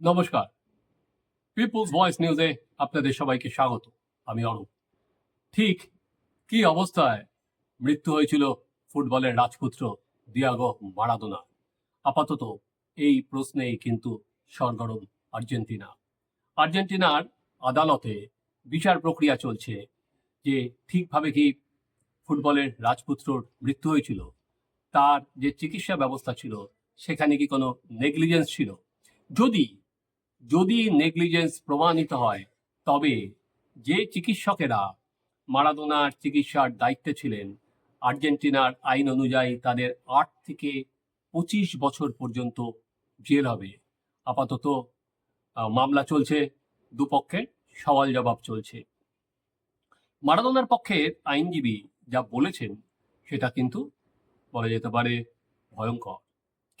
নমস্কার। People's voice নিউজে আপনাদের সবাইকে স্বাগত। আমি অরূপ। ঠিক কি অবস্থায় মৃত্যু হয়েছিল ফুটবলের রাজপুত্র দিয়াগো মারাদোনা? আপাতত এই প্রশ্নেই কিন্তু সরগরম আর্জেন্টিনা। আর্জেন্টিনার আদালতে বিচার প্রক্রিয়া চলছে যে ঠিকভাবে কি ফুটবলের রাজপুত্রর মৃত্যু হয়েছিল, তার যে চিকিৎসা ব্যবস্থা ছিল, সেখানে কি কোনো নেগলিজেন্স ছিল? যদি যদি নেগলিজেন্স প্রমাণিত হয়, তবে যে চিকিৎসকেরা মারাদোনার চিকিৎসার দায়িত্বে ছিলেন, আর্জেন্টিনার আইন অনুযায়ী তাদের আট থেকে পঁচিশ বছর পর্যন্ত জেল হবে। আপাতত মামলা চলছে দুপক্ষের সওয়াল জবাব চলছে। মারাদোনার পক্ষের আইনজীবী যা বলেছেন, সেটা কিন্তু বলা যেতে পারে ভয়ঙ্কর।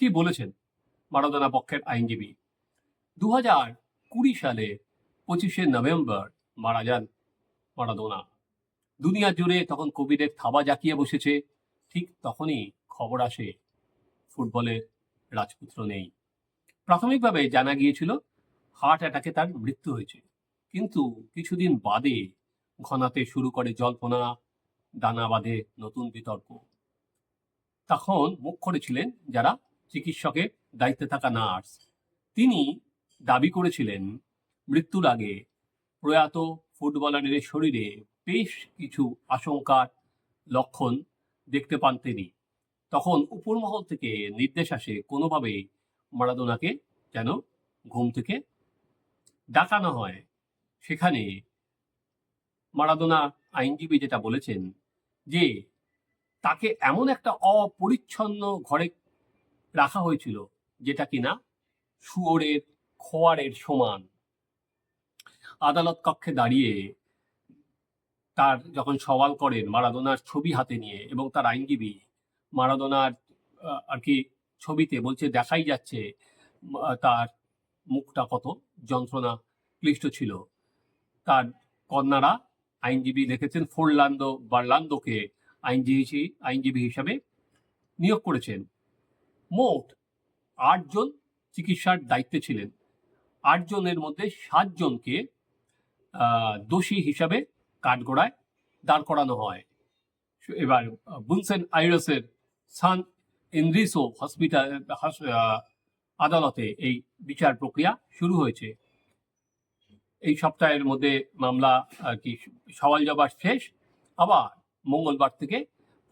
কি বলেছেন মারাদোনা পক্ষের আইনজীবী? দু কুড়ি সালে পঁচিশে নভেম্বর মারা যান মারাদোনা। দুনিয়া জুড়ে তখন কোভিডের থাবা জাকিয়ে বসেছে, ঠিক তখনই খবর আসে, ফুটবলের রাজপুত্র নেই। প্রাথমিকভাবে জানা গিয়েছিল, হার্ট অ্যাটাকে তার মৃত্যু হয়েছে। কিন্তু কিছুদিন বাদে ঘনাতে শুরু করে জল্পনা, দানা বাঁধে নতুন বিতর্ক। তখন মুখ করেছিলেন যারা চিকিৎসকের দায়িত্বে থাকা নার্স। তিনি দাবি করেছিলেন, মৃত্যুর আগে প্রয়াত ফুটবলারের শরীরে বেশ কিছু আশঙ্কার লক্ষণ দেখতে পান তিনি। তখন উপরমহল থেকে নির্দেশ আসে কোনোভাবে মারাদোনাকে যেন ঘুম থেকে ডাকানো হয়। সেখানে মারাদোনা আইনজীবী যেটা বলেছেন যে, তাকে এমন একটা অপরিচ্ছন্ন ঘরে রাখা হয়েছিল যেটা কিনা শুয়োরের খোয়ারের সমান। আদালত কক্ষে দাঁড়িয়ে তার যখন সওয়াল করেন মারাদোনার ছবি হাতে নিয়ে এবং তার আইনজীবী মারাদোনার আর কি ছবিতে বলছে, দেখাই যাচ্ছে তার মুখটা কত যন্ত্রণা ক্লিষ্ট ছিল। তার কন্যারা আইনজীবী লিখেছেন ফোরলান্দো বার্লান্দোকে আইনজীবী আইনজীবী হিসাবে নিয়োগ করেছেন। মোট আটজন চিকিৎসার দায়িত্বে ছিলেন। আটজনের মধ্যে সাতজনকে দোষী হিসাবে কাঠগড়ায় দাঁড় করানো হয়। এবার, বুনসেন আইরসের সান ইন্দ্রিসো হসপিটাল আদালতে এই বিচার প্রক্রিয়া শুরু হয়েছে। এই সপ্তাহের মধ্যে মামলা আর কি সওয়াল জবাব শেষ, আবার মঙ্গলবার থেকে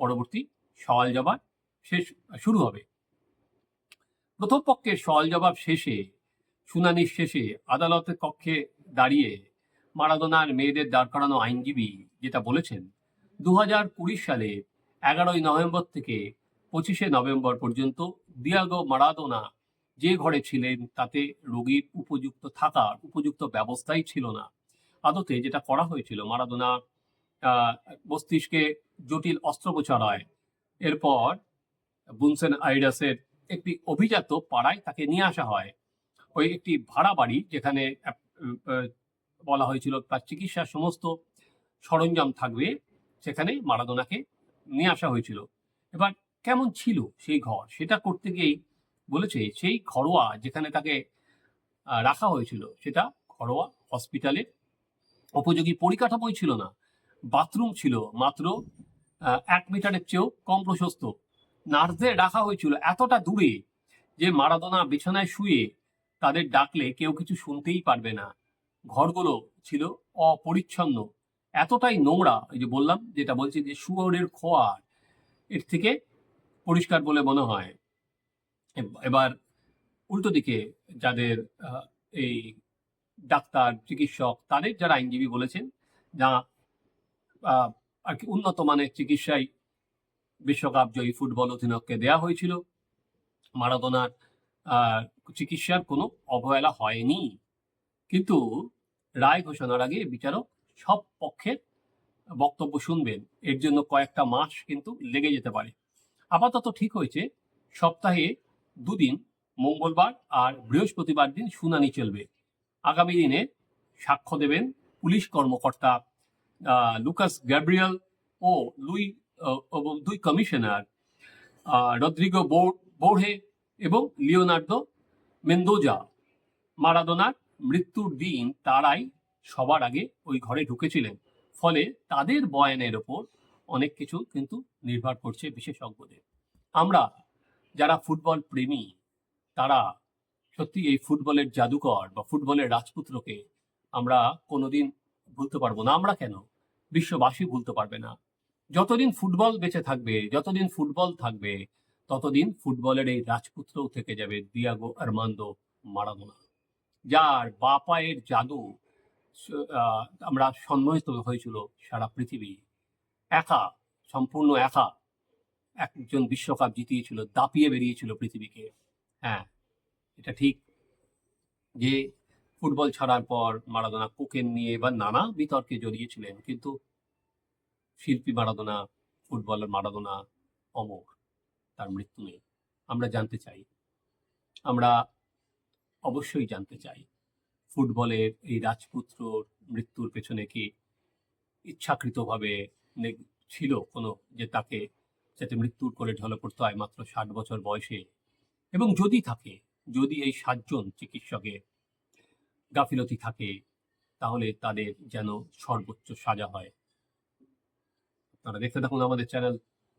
পরবর্তী সওয়াল জবাব শেষ, শুরু হবে। প্রথম পক্ষের সওয়াল জবাব শেষে শুনানির শেষে আদালতের কক্ষে দাঁড়িয়ে মারাদোনার মেয়েদের দাঁড় করানো আইনজীবী যেটা বলেছেন দু হাজার কুড়ি সালে এগারোই নভেম্বর থেকে পঁচিশে নভেম্বর পর্যন্ত দিয়াগো মারাদোনা যে ঘরে ছিলেন তাতে রোগীর উপযুক্ত থাকার উপযুক্ত ব্যবস্থাই ছিল না। আদতে যেটা করা হয়েছিল, মারাদোনা মস্তিষ্কে জটিল অস্ত্রোপচার হয় এরপর বুনসেন আইডাসের একটি অভিজাত পাড়ায় তাকে নিয়ে আসা হয়। ওই একটি ভাড়া বাড়ি যেখানে বলা হয়েছিল তার চিকিৎসার সমস্ত সরঞ্জাম থাকবে, সেখানে মারাদোনাকে নিয়ে আসা হয়েছিল। এবার কেমন ছিল সেই ঘর? সেটা করতে গিয়েই বলেছে, সেই ঘরোয়া যেখানে তাকে রাখা হয়েছিল, সেটা ঘরোয়া হসপিটালের উপযোগী পরিকাঠামোই ছিল না। বাথরুম ছিল মাত্র এক মিটারের চেয়েও কম প্রশস্ত। নার্সদের রাখা হয়েছিল এতটা দূরে যে মারাদোনা বিছানায় শুয়ে তাদের ডাকলে কেউ কিছু শুনতেই পারবে না। ঘরগুলো ছিল অপরিচ্ছন্ন। এতটাই নোংরা ওই যে বললাম, যেটা বলছি যে শুয়োরের খোয়ার, এর থেকে পরিষ্কার বলে মনে হয়। এব- এবার উল্টো দিকে যাদের এই ডাক্তার, চিকিৎসক, তাদের যারা আইনজীবী বলেছেন, যা আর কি উন্নত মানের চিকিৎসায় বিশ্বকাপ জয়ী ফুটবল অধিনায়ককে দেয়া হয়েছিল, মারাদোনার চিকিৎসার কোনো অবহেলা হয়নি। কিন্তু রায় ঘোষণার আগে বিচারক সব পক্ষের বক্তব্য শুনবেন। এর জন্য কয়েকটা মাস কিন্তু লেগে যেতে পারে। আপাতত ঠিক হয়েছে, সপ্তাহে দুদিন, মঙ্গলবার আর বৃহস্পতিবার দিন শুনানি চলবে। আগামী দিনে সাক্ষ্য দেবেন পুলিশ কর্মকর্তা লুকাস গ্যাব্রিয়াল ও লুই দুই কমিশনার রদ্রিগো বোর- বোর্হে এবং লিওনার্দো মেন্দোজা মারাদোনার মৃত্যুর দিন তারাই সবার আগে ওই ঘরে ঢুকেছিলেন। ফলে তাদের বয়ানের ওপর অনেক কিছু কিন্তু নির্ভর করছে বিশেষজ্ঞদের। আমরা যারা ফুটবল প্রেমী, তারা সত্যি এই ফুটবলের জাদুকর বা ফুটবলের রাজপুত্রকে আমরা কোনোদিন ভুলতে পারব না। আমরা কেন? বিশ্ববাসী ভুলতে পারবে না। যতদিন ফুটবল বেঁচে থাকবে, যতদিন ফুটবল থাকবে ততদিন ফুটবলের এই রাজপুত্রও থেকে যাবে দিয়াগো আরমান্দো মারাদোনা, যার বাপায়ের জাদু আমরা সম্মোহিত হয়েছিল সারা পৃথিবী। একা, সম্পূর্ণ একা একজন বিশ্বকাপ জিতিয়েছিল, দাপিয়ে বেরিয়েছিল পৃথিবীকে। হ্যাঁ এটা ঠিক যে ফুটবল ছাড়ার পর মারাদোনা কোকেন নিয়ে বা নানা বিতর্কে জড়িয়েছিলেন, কিন্তু শিল্পী মারাদোনা, ফুটবলের মারাদোনা অমর তার মৃত্যু নেই আমরা জানতে চাই। আমরা অবশ্যই জানতে চাই, ফুটবলের এই রাজপুত্রর মৃত্যুর পেছনে কি ইচ্ছাকৃতভাবে ছিল কোনো যে তাকে যাতে মৃত্যুর করে ঢলে পড়তে হয় মাত্র ষাট বছর বয়সে? এবং যদি থাকে, যদি এই সাতজন চিকিৎসকের গাফিলতি থাকে, তাহলে তাদের যেন সর্বোচ্চ সাজা হয়। আপনারা দেখতে থাকুন আমাদের চ্যানেল